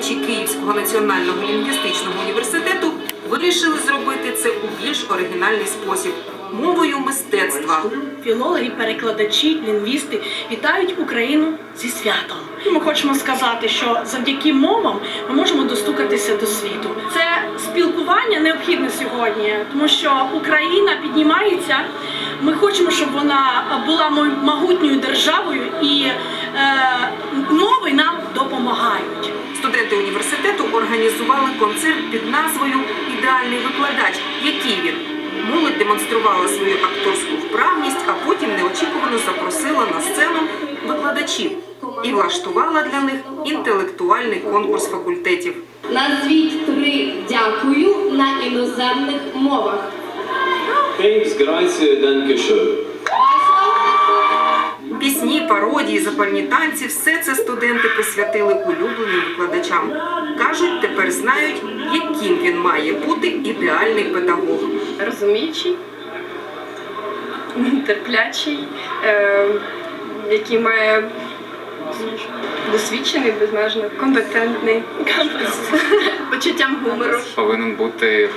викладачі Київського національного лінгвістичного університету вирішили зробити це у більш оригінальний спосіб мовою мистецтва. Філологи, перекладачі, лінгвісти вітають Україну зі святом. Ми хочемо сказати, що завдяки мовам ми можемо достукатися до світу. Це спілкування необхідне сьогодні, тому що Україна піднімається. Ми хочемо, щоб вона була могутньою державою, і організували концерт під назвою Ідеальний викладач. Який він? Молодь демонструвала свою акторську вправність, а потім неочікувано запросила на сцену викладачів і влаштувала для них інтелектуальний конкурс факультетів. Назвіть три дякую на іноземних мовах. Thanks, grazie, danke schön. Пісні, пародії, запальні танці все це студенти присвятили улюбленим викладачам. Кажуть, тепер знають, яким він має бути ідеальний педагог. розуміючий, терплячий, е, який має досвідчений, безмежно, компетентний, з почуттям гумору. повинен бути,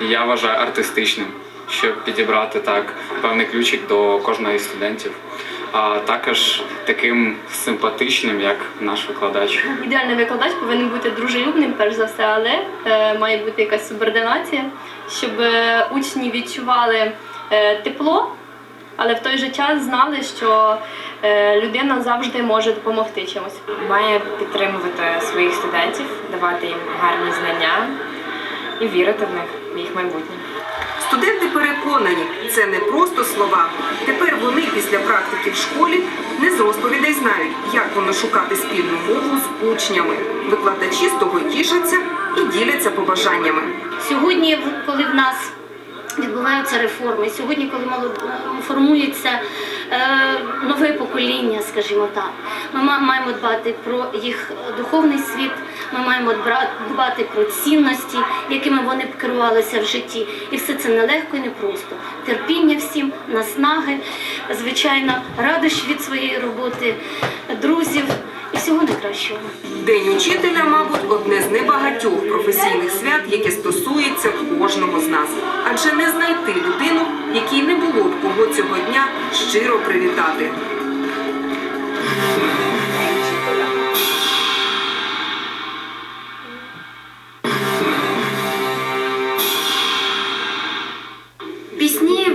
я вважаю, артистичним, щоб підібрати так певний ключик до кожного із студентів, а також таким симпатичним, як наш викладач. Ідеальний викладач повинен бути дружелюбним, перш за все, але е, має бути якась субординація, щоб е, учні відчували е, тепло, але в той же час знали, що е, людина завжди може допомогти чимось. має підтримувати своїх студентів, давати їм гарні знання і вірити в них, в їх майбутнє. Студенти переконані, це не просто слова. Тепер вони після практики в школі не з розповідей знають, як воно шукати спільну мову з учнями. Викладачі з того тішаться і діляться побажаннями. Сьогодні, коли в нас відбуваються реформи, сьогодні, коли формується е, нове покоління, скажімо так, ми ма- маємо дбати про їх духовний світ, ми маємо дбати про цінності, якими вони б керувалися в житті. І все це нелегко і непросто. Терпіння всім, наснаги, звичайно, радощі від своєї роботи, друзів і всього найкращого. День учителя, мабуть, небагатьох професійних свят, яке стосується кожного з нас. Адже не знайти людину, якій не було б кого цього дня щиро привітати.